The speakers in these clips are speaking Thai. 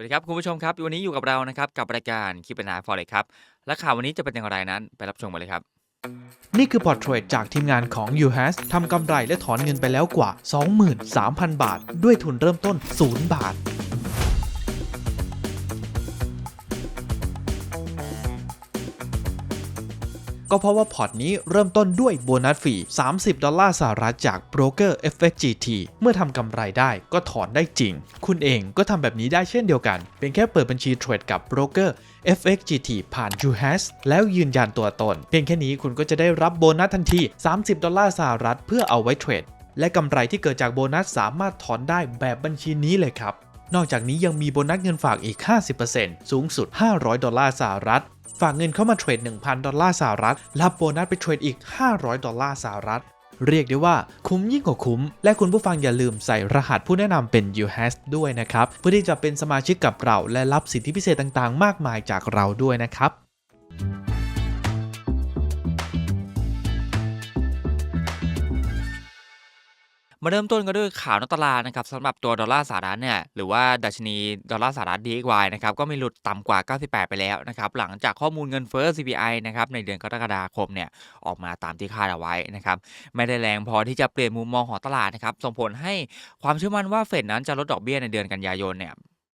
วัสดีครับ คุณผู้ชมครับ วันนี้อยู่กับเรานะครับ กับรายการคลิปนาฟอร์เร็กครับ และข่าววันนี้จะเป็นอย่างไรนั้น ไปรับชมกันเลยครับ นี่คือพอร์ตเทรตจากทีมงานของ UHAS ทำกำไรและถอนเงินไปแล้วกว่า 23,000 บาท ด้วยทุนเริ่มต้น 0 บาท ก็เพราะว่าพอร์ตนี้เริ่มต้นด้วยโบนัสฟรี 30 ดอลลาร์สหรัฐจากโบรกเกอร์ FXGT เมื่อทำกำไรได้ก็ถอนได้จริง คุณเองก็ทำแบบนี้ได้เช่นเดียวกัน เป็นแค่เปิดบัญชีเทรดกับโบรกเกอร์ FXGT ผ่าน UHAS แล้วยืนยันตัวตน เพียงแค่นี้คุณก็จะได้รับโบนัสทันที 30 ดอลลาร์สหรัฐเพื่อเอาไว้เทรด และกำไรที่เกิดจากโบนัสสามารถถอนได้แบบบัญชีนี้เลยครับ นอกจากนี้ยังมีโบนัสเงินฝากอีก 50%สูงสุด 500 ดอลลาร์สหรัฐ ฝากเงินเข้ามาเทรด 1,000 ดอลลาร์สหรัฐ รับโบนัสไปเทรดอีก 500 ดอลลาร์สหรัฐ เรียกได้ว่าคุ้มยิ่งกว่าคุ้ม และคุณผู้ฟังอย่าลืมใส่รหัสผู้แนะนำเป็น UHAS ด้วยนะครับ เพื่อที่จะเป็นสมาชิกกับเราและรับสิทธิพิเศษต่างๆ มากมายจากเราด้วยนะครับ มาเริ่มต้นกันด้วยข่าวนอกตลาดนะครับสำหรับตัวดอลลาร์สหรัฐเนี่ยหรือว่าดัชนีดอลลาร์สหรัฐ DXY นะครับก็มีหลุดต่ำกว่า 98 ไปแล้วนะครับหลังจากข้อมูลเงินเฟ้อ CPI นะครับในเดือนกรกฎาคมเนี่ยออกมาตามที่คาดเอาไว้นะครับไม่ได้แรงพอที่จะเปลี่ยนมุมมองของตลาดนะครับส่งผลให้ความเชื่อมั่นว่าเฟดนั้นจะลดดอกเบี้ยในเดือนกันยายนเนี่ย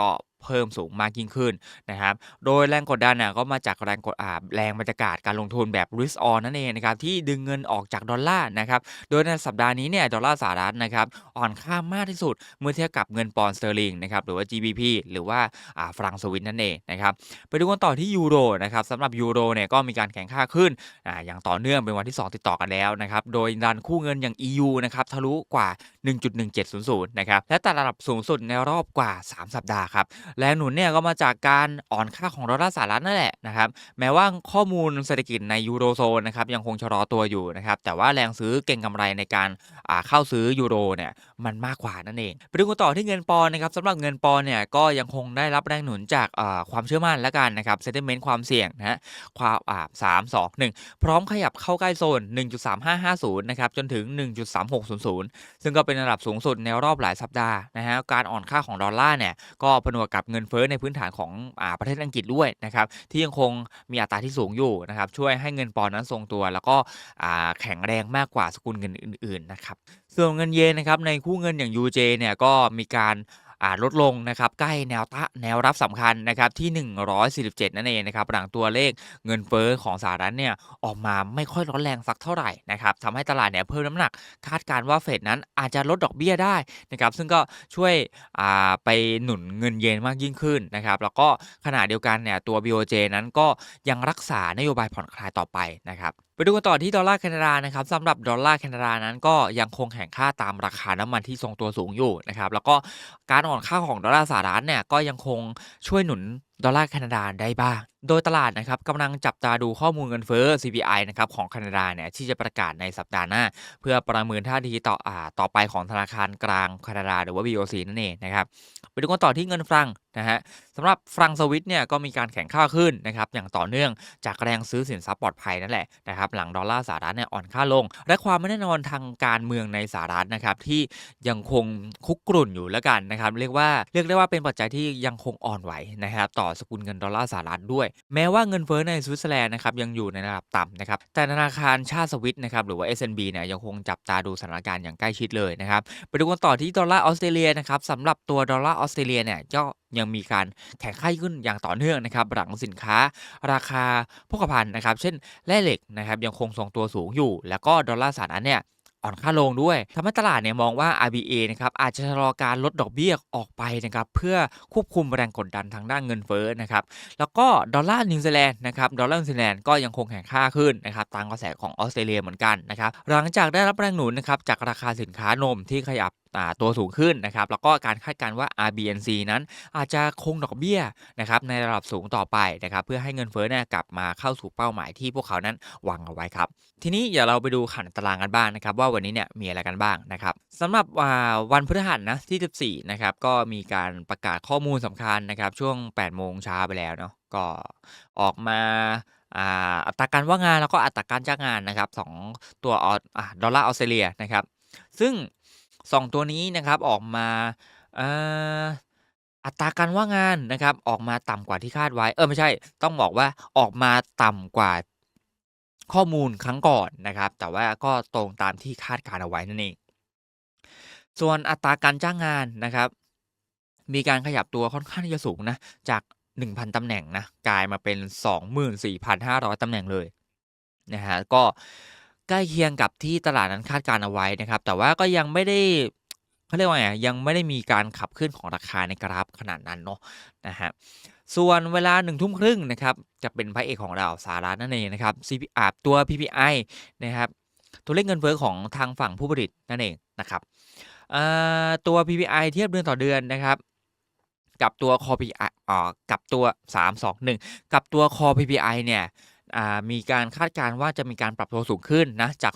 ก็เพิ่มสูงมากยิ่งขึ้นนะครับ โดยแรงกดดันน่ะก็มาจากแรงกดอ่าแรงบรรยากาศการลงทุนแบบ risk on นั่นเองนะครับที่ดึงเงินออกจากดอลลาร์นะครับ โดยในสัปดาห์นี้เนี่ยดอลลาร์สหรัฐนะครับอ่อนค่ามากที่สุดเมื่อเทียบกับเงินปอนด์สเตอร์ลิงนะครับหรือว่า GBP หรือว่าอ่าฟรังสวิสนั่นเองนะครับไปดูกันต่อที่ยูโรนะครับสำหรับยูโรเนี่ยก็มีการแข่งค่าขึ้นอ่าอย่างต่อเนื่องเป็นวันที่ 2 ติดต่อกันแล้วนะครับโดยดันคู่เงินอย่าง EU นะครับทะลุกว่า 1.1700นะครับและต่ระดับสูงสุดในรอบกว่า 3 สัปดาห์ครับแรงหนุนเนี่ยก็มาจากการอ่อนค่าของดอลลาร์สหรัฐนั่นแหละนะครับแม้ว่าข้อมูลเศรษฐกิจในยูโรโซนนะครับยังคงชะลอตัวอยู่นะครับแต่ว่าแรงซื้อเก่งกำไรในการเข้าซื้อยูโรเนี่ยมันมากกว่านั่นเองไปดูกันต่อที่เงินปอนนะครับสำหรับเงินปอนเนี่ยก็ยังคงได้รับแรงหนุนจากความเชื่อมั่นและกันนะครับเซนติเมนต์ความเสี่ยงนะฮะความอ่าสามสองหนึ่งพร้อมขยับเข้าใกล้โซน 1.3550 นะครับจนถึง 1.3600 ซึ่งก็เป็นระดับสูงสุดในรอบหลายสัปดาห์นะฮะการอ่อนค่าของดอลลาร์เนี่ยก็ผนวกกับเงินเฟ้อในพื้นฐานของอาประเทศอังกฤษด้วยนะครับที่ยังคงมีอัตราที่สูงอยู่นะครับช่วยให้เงินปอนด์นั้นทรงตัว แล้วก็อ่าแข็งแรงมากกว่าสกุลเงินอื่นๆนะครับส่วนเงินเยนนะครับในคู่เงินอย่าง UJ เนี่ยก็มีการ ลดลงนะครับใกล้แนวตะแนวรับสำคัญนะครับที่ 147 นั่นเองนะครับหลังตัวเลขเงินเฟ้อของสหรัฐเนี่ยออกมาไม่ค่อยร้อนแรงสักเท่าไหร่นะครับทำให้ตลาดเนี่ยเพิ่มน้ำหนักคาดการณ์ว่าเฟดนั้นอาจจะลดดอกเบี้ยได้นะครับซึ่งก็ช่วยอ่าไปหนุนเงินเยนมากยิ่งขึ้นนะครับแล้วก็ขณะเดียวกันเนี่ยตัว BOJ นั้นก็ยังรักษานโยบายผ่อนคลายต่อไปนะครับ ไปดูกันต่อที่ดอลลาร์แคนาดานะครับสำหรับดอลลาร์แคนาดานั้นก็ยังคงแข่งค่าตามราคาน้ำมันที่ทรงตัวสูงอยู่นะครับแล้วก็การอ่อนค่าของดอลลาร์สหรัฐเนี่ยก็ยังคงช่วยหนุนดอลลาร์แคนาดาได้บ้าง โดยตลาดนะครับกำลังจับตาดูข้อมูลเงินเฟ้อ CPI นะครับของแคนาดาเนี่ยที่จะประกาศในสัปดาห์หน้า เพื่อประเมินท่าทีต่ออ่าต่อไปของธนาคารกลางแคนาดาหรือว่า BOC นั่นเองนะครับไปดูกันต่อที่เงินฟรังนะฮะสำหรับฟรังสวิตเนี่ยก็มีการแข่งค่าขึ้นนะครับอย่างต่อเนื่องจากแรงซื้อสินทรัพย์ปลอดภัยนั่นแหละนะครับหลังดอลลาร์สหรัฐเนี่ยอ่อนค่าลง และความไม่แน่นอนทางการเมืองในสหรัฐนะครับที่ยังคงคุกกรุ่นอยู่แล้วกันนะครับเรียกว่าเรียกได้ว่าเป็นปัจจัยที่ยังคงอ่อนไหวนะครับต่อสกุลเงินดอลลาร์สหรัฐด้วย แม้ว่าเงินเฟ้อในสวิตเซอร์แลนด์นะครับยังอยู่ในระดับต่ำนะครับแต่ธนาคารชาติสวิตนะครับหรือว่า SNB เนี่ยยังคงจับตาดูสถานการณ์อย่างใกล้ชิดเลยนะครับไปดูกันต่อที่ดอลลาร์ออสเตรเลียนะครับสำหรับตัวดอลลาร์ออสเตรเลียเนี่ยก็ยังมีการแข่งขันขึ้นอย่างต่อเนื่องนะครับหลังสินค้า ราคาโภคภัณฑ์นะครับ เช่นแร่เหล็กนะครับยังคงทรงตัวสูงอยู่ แล้วก็ดอลลาร์สหรัฐเนี่ย อ่อนค่าลงด้วยทำให้ตลาดเนี่ยมองว่า RBA นะครับอาจจะชะลอการลดดอกเบี้ยออกไปนะครับเพื่อควบคุมแรงกดดันทางด้านเงินเฟ้อนะครับแล้วก็ดอลลาร์นิวซีแลนด์นะครับดอลลาร์นิวซีแลนด์ก็ยังคงแข่งค่าขึ้นนะครับตามกระแสของออสเตรเลียเหมือนกันนะครับหลังจากได้รับแรงหนุนนะครับจากราคาสินค้านมที่ขยับ ตัวสูงขึ้นนะครับแล้วก็การคาดการณ์ว่า RBNC นั้นอาจจะคงดอกเบี้ยนะครับในระดับสูงต่อไปนะครับเพื่อให้เงินเฟ้อเนี่ยกลับมาเข้าสู่เป้าหมายที่พวกเขานั้นวางเอาไว้ครับ ทีนี้เดี๋ยวเราไปดูขันตารางกันบ้างนะครับว่าวันนี้เนี่ยมีอะไรกันบ้างนะครับสำหรับวันพฤหัสนะที่14นะครับก็มีการประกาศข้อมูลสำคัญนะครับช่วง8โมงเช้าไปแล้วเนาะก็ออกมาอัตราการว่างงานแล้วก็อัตราการจ้างงานนะครับสองตัวออดอลลาร์ออสเตรเลียนะครับซึ่ง สองตัวนี้นะครับออกมาอัตราการว่างงานนะครับออกมาต่ำกว่าที่คาดไว้ เออไม่ใช่ ต้องบอกว่าออกมาต่ำกว่าข้อมูลครั้งก่อนนะครับ แต่ว่าก็ตรงตามที่คาดการเอาไว้นั่นเอง ส่วนอัตราการจ้างงานนะครับ มีการขยับตัวค่อนข้างที่จะสูงนะจาก 1,000 ตำแหน่งนะกลายมาเป็น 24,500 ตำแหน่งเลยนะฮะก็ ใกล้เคียงกับที่ตลาดนั้นคาดการเอาไว้นะครับ แต่ว่าก็ยังไม่ได้เขาเรียกว่าไงยังไม่ได้มีการขับเคลื่อนของราคาในกราฟขนาดนั้นเนาะนะฮะส่วนเวลา1ทุ่มครึ่งนะครับจะเป็นพระเอกของเราสหรัฐนั่นเองนะครับ CP อ่าตัว PPI นะครับตัวเลขเงินเฟ้อของทางฝั่งผู้ผลิตนั่นเองนะครับอ่าตัว PPI เทียบเดือนต่อเดือนนะครับกับตัว Core PPI อ่ากับตัว 3 2 1 กับตัว Core PPI เนี่ย มีการคาดการณ์ว่าจะมีการปรับตัวสูงขึ้นนะจาก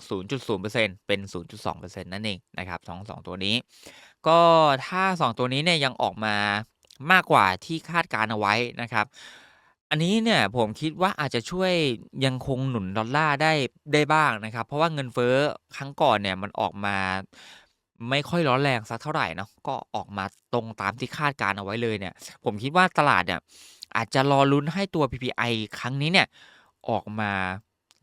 0.0%เป็น 0.2%นั่นเองนะครับสองสองตัวนี้ ก็ถ้า 2 ตัวนี้เนี่ยยังออกมามากกว่าที่คาดการณ์เอาไว้นะครับ อันนี้เนี่ยผมคิดว่าอาจจะช่วยยังคงหนุนดอลลาร์ได้ได้บ้างนะครับ เพราะว่าเงินเฟ้อครั้งก่อนเนี่ยมันออกมาไม่ค่อยร้อนแรงสักเท่าไหร่เนาะก็ออกมาตรงตามที่คาดการณ์เอาไว้เลยเนี่ย ผมคิดว่าตลาดเนี่ยอาจจะรอลุ้นให้ตัว PPI ครั้งนี้เนี่ย ออกมา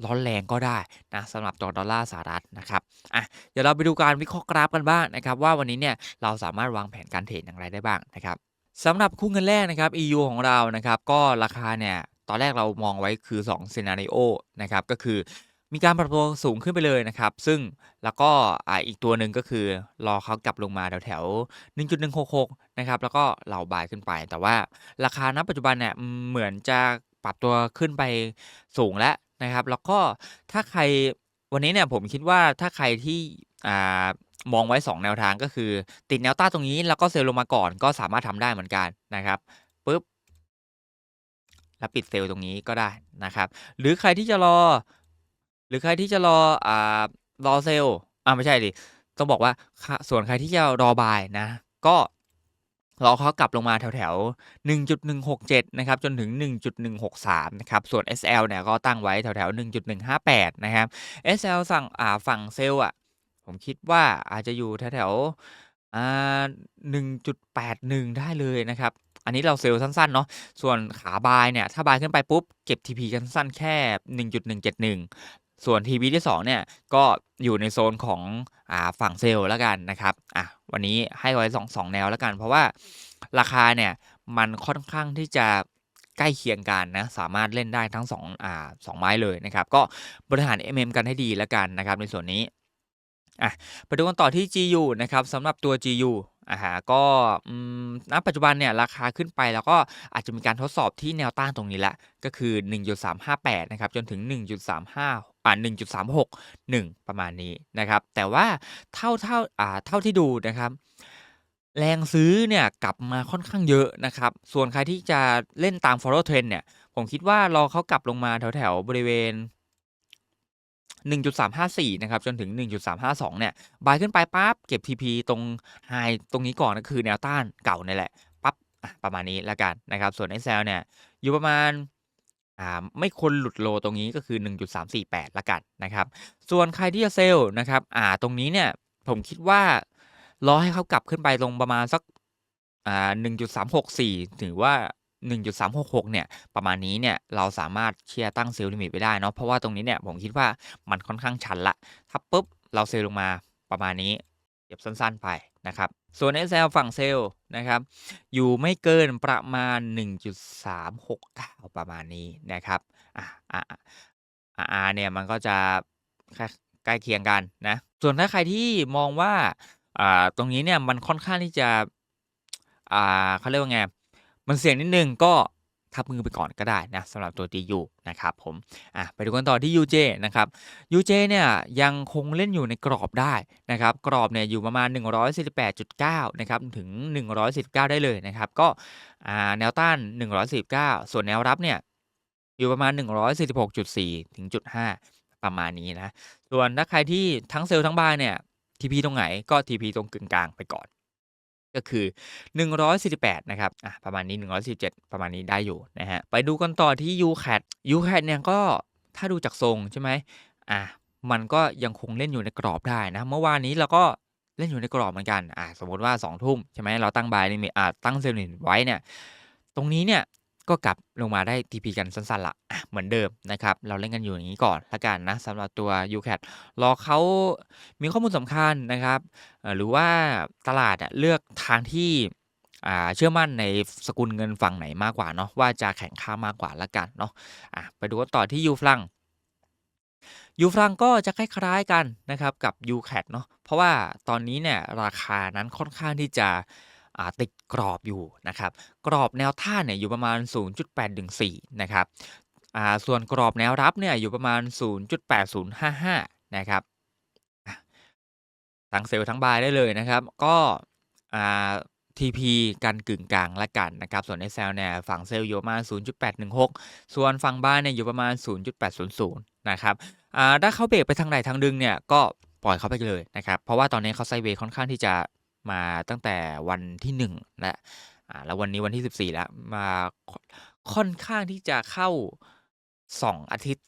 ร้อนแรงก็ได้นะสำหรับตัวดอลลาร์สหรัฐนะครับอะเดี๋ยวเราไปดูการวิเคราะห์กราฟกันบ้างนะครับ ว่าวันนี้เนี่ยเราสามารถวางแผนการเทรดอย่างไรได้บ้างนะครับสำหรับคู่เงินแรกนะครับ EU ของเรานะครับก็ราคาเนี่ยตอนแรกเรามองไว้คือ2 scenario นะครับก็คือมีการปรับตัวสูงขึ้นไปเลยนะครับ ซึ่งแล้วก็อ่าอีกตัวหนึ่งก็คือรอเขากลับลงมาแถวแถว1.166 นะครับ แล้วก็เหล่าบายขึ้นไป แต่ว่าราคาณปัจจุบันเนี่ยเหมือนจะ รับตัวขึ้นไปสูงแล้วนะครับ แล้วก็ถ้าใครวันนี้เนี่ยผมคิดว่าถ้าใครที่อ่ามองไว้ 2 แนวทางก็คือ ติดแนวต้านตรงนี้แล้วก็เซลล์ลงมาก่อนก็สามารถทำได้เหมือนกันนะครับปุ๊บแล้วปิดเซลล์ตรงนี้ก็ได้นะครับ หรือใครที่จะรอ หรือใครที่จะรออ่ารอเซลล์อ่าไม่ใช่ดิต้องบอกว่าส่วนใครที่จะรอบายนะ ก็ รอเขากลับลงมาแถวแถวๆ1.167 นะครับ จนถึง 1.163 นะครับ ส่วน SL เนี่ยก็ตั้งไว้แถวแถวๆ1.158 นะครับ SL สั่งอ่าฝั่งเซลล์อะ ผมคิดว่าอาจจะอยู่แถวแถวๆอ่า1.81 ได้เลยนะครับอันนี้เราเซลล์สั้นๆเนาะ ส่วนขาบายเนี่ย ถ้าบายขึ้นไปปุ๊บ เก็บ TP กันสั้นแค่ 1.171 ส่วน TP ที่ 2 เนี่ยก็อยู่ในโซนของอฝั่งเซลล์แล้วกันนะครับอะวันนี้ให้ไว้2 2 แนวแล้วกัน เพราะว่าราคาเนี่ยมันค่อนข้างที่จะใกล้เคียงกันนะสามารถเล่นได้ทั้ง2อ่า2ไม้เลยนะครับ ก็บริหาร MM กันให้ดีแล้วกันนะครับในส่วนนี้อะไปดูกันต่อที่ GU นะครับสำหรับตัว GU อ่าฮะก็ณปัจจุบันเนี่ยราคาขึ้นไปแล้วก็อาจจะมีการทดสอบที่แนวต้านตรงนี้ล้วก็คือ 1.358 นะครับ จนถึง 1.35 อ่า1.361 ประมาณนี้นะครับ แต่ว่าเท่าเท่าอ่าเท่าที่ดูนะครับ แรงซื้อเนี่ยกลับมาค่อนข้างเยอะนะครับ ส่วนใครที่จะเล่นตาม follow trend เนี่ย ผมคิดว่ารอเขากลับลงมาแถวแถวๆบริเวณ1.354 นะครับ จนถึง 1.352 เนี่ย บายขึ้นไปปั๊บ เก็บ TP ตรงไฮตรงนี้ก่อนก็คือแนวต้านเก่านี่แหละ ปั๊บ ประมาณนี้แล้วกันนะครับ ส่วน SL เนี่ย อยู่ประมาณ อ่าไม่ควรหลุดโลตรงนี้ก็คือ 1.348ล้วกันนะครับ ส่วนใครที่จะเซลล์นะครับอ่าตรงนี้เนี่ยผมคิดว่ารอให้เขากลับขึ้นไปตรงประมาณสักอ่า1.364 ถือว่า 1.366 เนี่ย ประมาณนี้เนี่ย เราสามารถที่จะตั้งเซลล์ลิมิตไว้ได้เนาะ เพราะว่าตรงนี้เนี่ย ผมคิดว่ามันค่อนข้างชันละ ถ้าปุ๊บ เราเซลล์ลงมาประมาณนี้เก็บสั้นๆไปนะครับ ส่วน SL ฝั่งเซลล์นะครับ อยู่ไม่เกินประมาณ 1.369 ประมาณนี้นะครับอ่าอ่าอ่าเนี่ยมันก็จะใกล้เคียงกันนะ ส่วนถ้าใครที่มองว่าอ่าตรงนี้เนี่ยมันค่อนข้างที่จะอ่าเขาเรียกว่าไง มันเสี่ยงนิดนึงก็ับมือไปก่อนก็ได้นะสำหรับตัว TU นะครับผมอะไปดูกันต่อที่ UJ นะครับ UJ เนี่ยยังคงเล่นอยู่ในกรอบได้นะครับกรอบเนี่ยอยู่ประมาณ 148.9นะครับถึง149ได้เลยนะครับก็แนวต้าน149ส่วนแนวรับเนี่ยอยู่ประมาณ 146.4 ถึงจุด5ประมาณนี้นะส่วนถ้าใครที่ทั้งเซลล์ทั้งบายเนี่ย TP ตรงไหนก็ TP ตรงกึ่งกลางไปก่อน ก็คือ 148 นะครับ อะ ประมาณนี้ 147 ประมาณนี้ได้อยู่นะฮะ ไปดูกันต่อที่ UCAT UCAT เนี่ยก็ถ้าดูจากทรงใช่ไหมอะ มันก็ยังคงเล่นอยู่ในกรอบได้นะ เมื่อวานนี้เราก็เล่นอยู่ในกรอบเหมือนกัน อะ สมมติว่า 2 ทุ่มใช่ไหมเราตั้งบายลิมิตอะตั้งเซลล์ลิมิตไว้เนี่ย ตรงนี้เนี่ย ก็กลับลงมาได้ TP กันสั้นๆละอะเหมือนเดิมนะครับ เราเล่นกันอยู่อย่างนี้ก่อนละกันนะสำหรับตัว UCAT รอเขามีข้อมูลสำคัญนะครับ หรือว่าตลาดเลือกทางที่เชื่อมั่นในสกุลเงินฝั่งไหนมากกว่าเนาะว่าจะแข่งข้ามากกว่าละกันเนาะะไปดูกันต่อที่ยูฟรังยูฟรังก็จะคล้ายๆกันนะครับกับ UCAT เนาะเพราะว่าตอนนี้เนี่ยราคานั้นค่อนข้างที่จะ ติดกรอบอยู่นะครับกรอบแนวต้าเนี่ยอยู่ประมาณ 0.814นะครับส่วนกรอบแนวรับเนี่ยอยู่ประมาณ 0.8055 นะครับทั้งเซลล์ทั้งบายได้เลยนะครับ ก็ TP กันกึ่งกลางละกันนะครับ ส่วน SL เนี่ยฝั่งเซลล์อยู่ประมาณ 0.816 ส่วนฝั่งบายเนี่ยอยู่ประมาณ 0.800 นะครับถ้าเขาเบรกไปทางไหนทางดึงเนี่ยก็ปล่อยเขาไปเลยนะครับ เพราะว่าตอนนี้เขาไซเวย์ค่อนข้างที่จะ มาตั้งแต่วันที่ 1 และอ่าแล้ววันนี้วันที่ 14 แล้ว มาค่อนข้างที่จะเข้า 2 อาทิตย์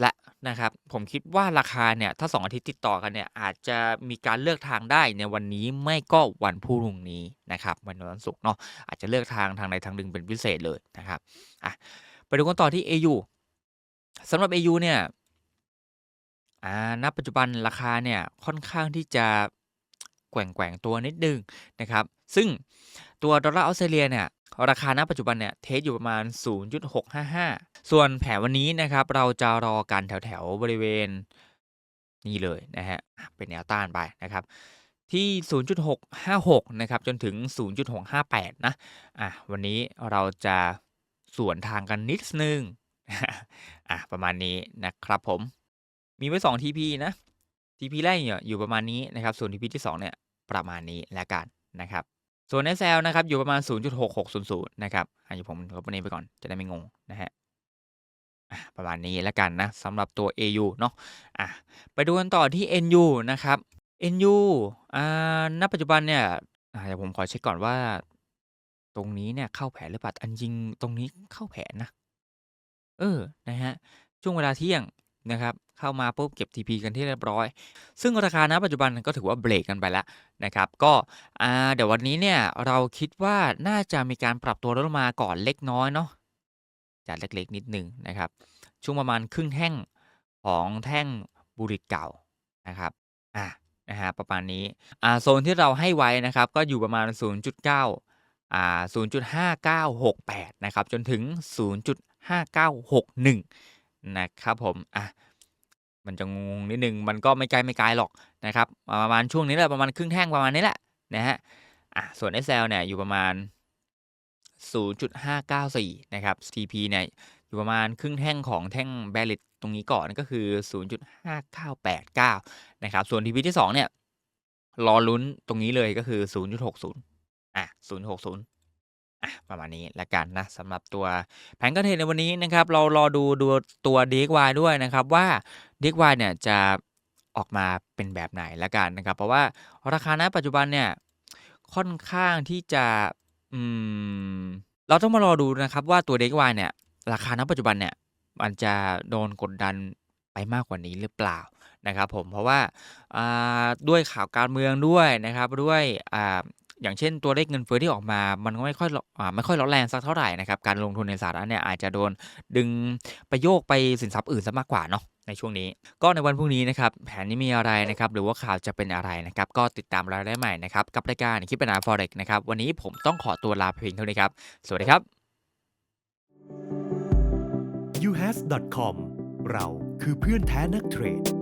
และนะครับ ผมคิดว่าราคาเนี่ย ถ้า 2 อาทิตย์ติดต่อกันเนี่ย อาจจะมีการเลือกทางได้ในวันนี้ไม่ก็วันพรุ่งนี้นะครับวันวันศุกร์เนาะอาจจะเลือกทางทางใดทางหนึ่งเป็นพิเศษเลยนะครับอะไปดูกันต่อที่ AU สำหรับ AU เนี่ยอ่าณปัจจุบันราคาเนี่ยค่อนข้างที่จะ แกว่งแกว่งๆตัวนิดนึงนะครับซึ่งตัวดอลลาร์ออสเตรเลียเนี่ยราคาณปัจจุบันเนี่ยเทสอยู่ประมาณ 0.655 ส่วนแผนวันนี้นะครับเราจะรอกันแถวแถวๆบริเวณนี่เลยนะฮะอะเป็นแนวต้านไปนะครับที่ 0.656 นะครับ จนถึง 0.658 นะ อะ วันนี้เราจะสวนทางกันนิดนึง อะ ประมาณนี้นะครับผม มีไว้ 2 TP นะ TP แรกเนี่ยอยู่ประมาณนี้นะครับ ส่วน TP ที่ 2 เนี่ย ประมาณนี้แล้วกันนะครับส่วน SL นะครับอยู่ประมาณ 0.6600 นะครับอะเดี๋ยวผมลบอันนี้ไปก่อนจะได้ไม่งงนะฮะประมาณนี้แล้วกันนะสำหรับตัว AU เนาะอะไปดูกันต่อที่ NU นะครับ NU อ่าณปัจจุบันเนี่ยอ่าเดี๋ยวผมขอเช็คก่อนว่า ตรงนี้เนี่ยเข้าแผนหรือเปล่าอันจริงตรงนี้เข้าแผนนะ เออนะฮะช่วงเวลาเที่ยง นะครับเข้ามาปุ๊บเก็บ TP กันที่เรียบร้อย ซึ่งราคาณปัจจุบันก็ถือว่าเบรกกันไปแล้วนะครับก็เดี๋ยววันนี้เนี่ยเราคิดว่าน่าจะมีการปรับตัวลดลงมาก่อนเล็กน้อยเนาะจัดเล็กๆนิดหนึ่งนะครับช่วงประมาณครึ่งแท่งของแท่งบูริตเก่านะครับอะนะฮะประมาณนี้อ่าโซนที่เราให้ไว้นะครับก็อยู่ประมาณ 0.9อ่า0.5968 นะครับจนถึง 0.5961 นะครับผม อะ มันจะงงนิดนึง มันก็ไม่ไกลไม่ไกลหรอกนะครับ ประมาณช่วงนี้แหละ ประมาณครึ่งแท่งประมาณนี้แหละนะฮะ อะ ส่วน SL เนี่ยอยู่ประมาณ 0.594 นะครับ TP เนี่ยอยู่ประมาณครึ่งแท่งของแท่งแบลิตตรงนี้ก่อนก็คือ 0.5989 นะครับ ส่วน TP ที่ 2 เนี่ยรอลุ้นตรงนี้เลยก็คือ 0.60 อะ 0.60 อะประมาณนี้แล้วกันนะสำหรับตัวแผนการเทรดในวันนี้นะครับ เรารอดูดูตัว DXY ด้วยนะครับว่า DXY เนี่ยจะออกมาเป็นแบบไหนแล้วกันนะครับ เพราะว่าราคาณปัจจุบันเนี่ยค่อนข้างที่จะอืมเราต้องมารอดูนะครับว่าตัว DXY เนี่ย ราคาณปัจจุบันเนี่ย มันจะโดนกดดันไปมากกว่านี้หรือเปล่านะครับ ผมเพราะว่าอ่าด้วยข่าวการเมืองด้วยนะครับ ด้วย อย่างเช่นตัวเลขเงินเฟ้อที่ออกมา มันก็ไม่ค่อยอไม่ค่อยร้อนแรงสักเท่าไหร่นะครับ การลงทุนในสหรัฐเนี่ยอาจจะโดนดึงไปโยกไปสินทรัพย์อื่นซะมากกว่าเนาะในช่วงนี้ ก็ในวันพรุ่งนี้นะครับแผนนี้มีอะไรนะครับ หรือว่าข่าวจะเป็นอะไรนะครับ ก็ติดตามเราได้ใหม่นะครับ กับรายการคลิปปัญหา forex นะครับ วันนี้ผมต้องขอตัวลาเพียงเท่านี้ครับ สวัสดีครับ uhas.com เราคือเพื่อนแท้นักเทรด